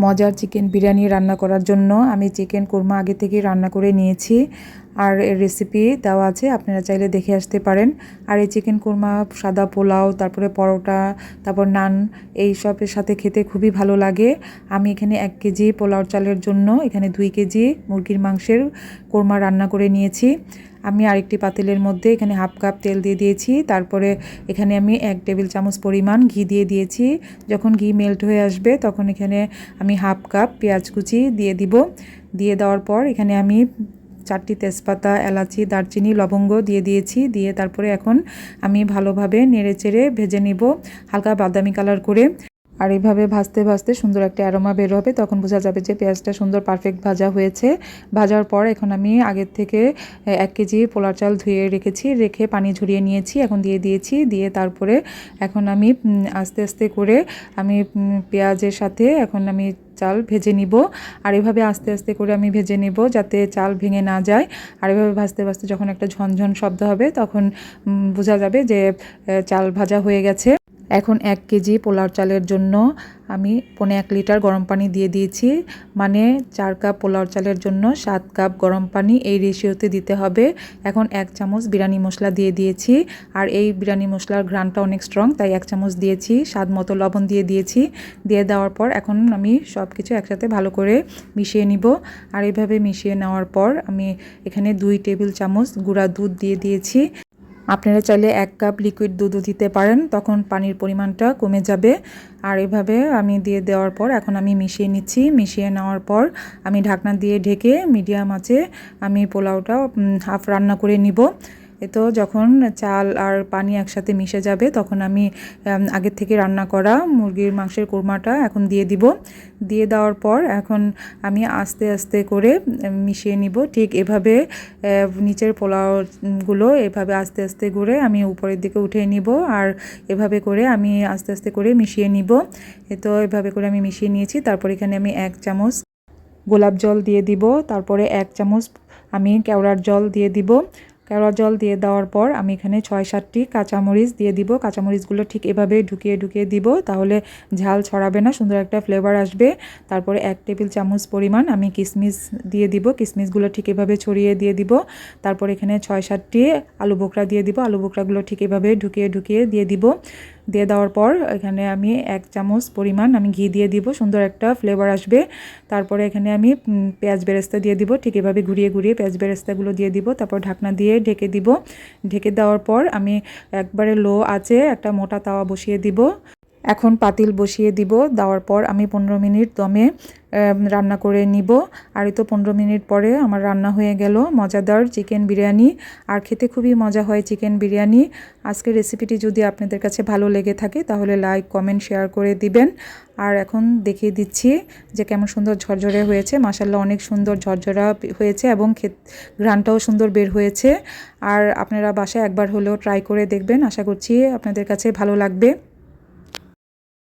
মজার চিকেন বিরিয়ানি রান্না করার জন্য আমি চিকেন কোরমা আগে থেকে রান্না করে নিয়েছি। আর এর রেসিপি দেওয়া আছে, আপনারা চাইলে দেখে আসতে পারেন। আর এই চিকেন কোরমা সাদা পোলাও, তারপরে পরোটা, তারপর নান, এই সবের সাথে খেতে খুবই ভালো লাগে। আমি এখানে এক কেজি পোলাও চালের জন্য এখানে দুই কেজি মুরগির মাংসের কোরমা রান্না করে নিয়েছি। আমি আরেকটি পাতিলের মধ্যে এখানে হাফ কাপ তেল দিয়ে দিয়েছি, তারপরে এখানে আমি এক টেবিল চামচ পরিমাণ ঘি দিয়ে দিয়েছি। যখন ঘি মেল্ট হয়ে আসবে, তখন এখানে আমি হাফ কাপ পেঁয়াজ কুচি দিয়ে দিব। দিয়ে দেওয়ার পর এখানে আমি চারটি তেজপাতা, এলাচি, দারচিনি, লবঙ্গ দিয়ে দিয়েছি। দিয়ে তারপরে এখন আমি ভালোভাবে নেড়ে চেড়ে ভেজে নিব হালকা বাদামি কালার করে। আর এইভাবে ভাজতে ভাজতে সুন্দর একটা অ্যারোমা বের হবে। তখন বোঝা যাবে যে পেঁয়াজটা সুন্দর পারফেক্ট ভাজা হয়েছে। ভাজার পর এখন আমি আগের থেকে এক কেজি পোলার চাল ধুয়ে রেখেছি। রেখে পানি ঝরিয়ে নিয়েছি। এখন দিয়ে দিয়েছি। দিয়ে তারপরে এখন আমি আস্তে আস্তে করে আমি পেঁয়াজের সাথে এখন আমি চাল ভেজে নিব। আর এভাবে আস্তে আস্তে করে আমি ভেজে নিব যাতে চাল ভেঙে না যায়। আর এভাবে ভাজতে ভাজতে যখন একটা ঝনঝন শব্দ হবে তখন বোঝা যাবে যে চাল ভাজা হয়ে গেছে। এখন এক কেজি পোলাও চালের জন্য আমি পনে এক লিটার গরম পানি দিয়ে দিয়েছি। মানে চার কাপ পোলাও চালের জন্য সাত কাপ গরম পানি এই রেশিওতে দিতে হবে। এখন এক চামচ বিরিয়ানি মশলা দিয়ে দিয়েছি। আর এই বিরিয়ানি মশলার ঘ্রানটা অনেক স্ট্রং তাই এক চামচ দিয়েছি। স্বাদ মতো লবণ দিয়ে দিয়েছি। দিয়ে দেওয়ার পর এখন আমি সব কিছু একসাথে ভালো করে মিশিয়ে নিব। আর এইভাবে মিশিয়ে নেওয়ার পর আমি এখানে দুই টেবিল চামচ গুঁড়া দুধ দিয়ে দিয়েছি। আপনারা চাইলে এক কাপ লিকুইড দুধও দিতে পারেন, তখন পানির পরিমাণটা কমে যাবে। আর এভাবে আমি দিয়ে দেওয়ার পর, এখন আমি মিশিয়ে নিচ্ছি। মিশিয়ে নেওয়ার পর আমি ঢাকনা দিয়ে ঢেকে মিডিয়াম আছে, আমি পোলাওটা হাফ রান্না করে নিব। তো যখন চাল আর পানি একসাথে মিশে যাবে, তখন আমি আগের থেকে রান্না করা মুরগির মাংসের কোরমাটা এখন দিয়ে দিব। দিয়ে দেওয়ার পর এখন আমি আস্তে আস্তে করে মিশিয়ে নিব। ঠিক এভাবে নিচের পোলাওগুলো এভাবে আস্তে আস্তে করে আমি উপরের দিকে উঠিয়ে নিব আর এভাবে করে আমি আস্তে আস্তে করে মিশিয়ে নিব। তো এভাবে করে আমি মিশিয়ে নিয়েছি। তারপর এখানে আমি এক চামচ গোলাপ জল দিয়ে দিব। তারপরে এক চামচ আমি কেওড়ার জল দিয়ে দিব। জল দিয়ে দেওয়ার পর আমি এখানে ছয়, সাতটি কাঁচামরিচ দিয়ে দিব। কাঁচামরিচগুলো ঠিক এভাবে ঢুকিয়ে ঢুকিয়ে দিব, তাহলে ঝাল ছড়াবে না, সুন্দর একটা ফ্লেভার আসবে। তারপরে এক টেবিল চামচ পরিমাণ আমি কিশমিশ দিয়ে দিব কিশমিশগুলো ঠিক এভাবে ছড়িয়ে দিয়ে দিব। তারপর এখানে ছয়, সাতটি আলু বোকরা দিয়ে দিব, আলু বোকরাগুলো ঠিক এভাবে ঢুকিয়ে ঢুকিয়ে দিয়ে দিব। দিয়ে দেওয়ার পর এখানে আমি এক চামচ পরিমাণ আমি ঘি দিয়ে দিব, সুন্দর একটা ফ্লেভার আসবে। তারপরে এখানে আমি পেঁয়াজ বেরেস্তা দিয়ে দিব, ঠিক এভাবে ঘুরিয়ে ঘুরিয়ে পেঁয়াজ বেরেস্তাগুলো দিয়ে দিব, তারপর ঢাকনা দিয়ে ঢেকে দিব। ঢেকে দেওয়ার পর আমি একবারে লো আছে একটা মোটা তাওয়া বসিয়ে দিব। এখন পাতিল বসিয়ে দিব। দেওয়ার পর আমি পনেরো মিনিট দমে রান্না করে নিব। আর তো পনেরো মিনিট পরে আমার রান্না হয়ে গেল। মজাদার চিকেন বিরিয়ানি। আর খেতে খুবই মজা হয় চিকেন বিরিয়ানি। আজকের রেসিপিটি যদি আপনাদের কাছে ভালো লেগে থাকে, তাহলে লাইক, কমেন্ট, শেয়ার করে দিবেন। আর এখন দেখিয়ে দিচ্ছি যে কেমন সুন্দর ঝরঝরে হয়েছে। মাসাল্লাহ অনেক সুন্দর ঝরঝরা হয়েছে এবং ঘ্রানটাও সুন্দর বের হয়েছে। আর আপনারা বাসায় একবার হলেও ট্রাই করে দেখবেন। আশা করছি আপনাদের কাছে ভালো লাগবে।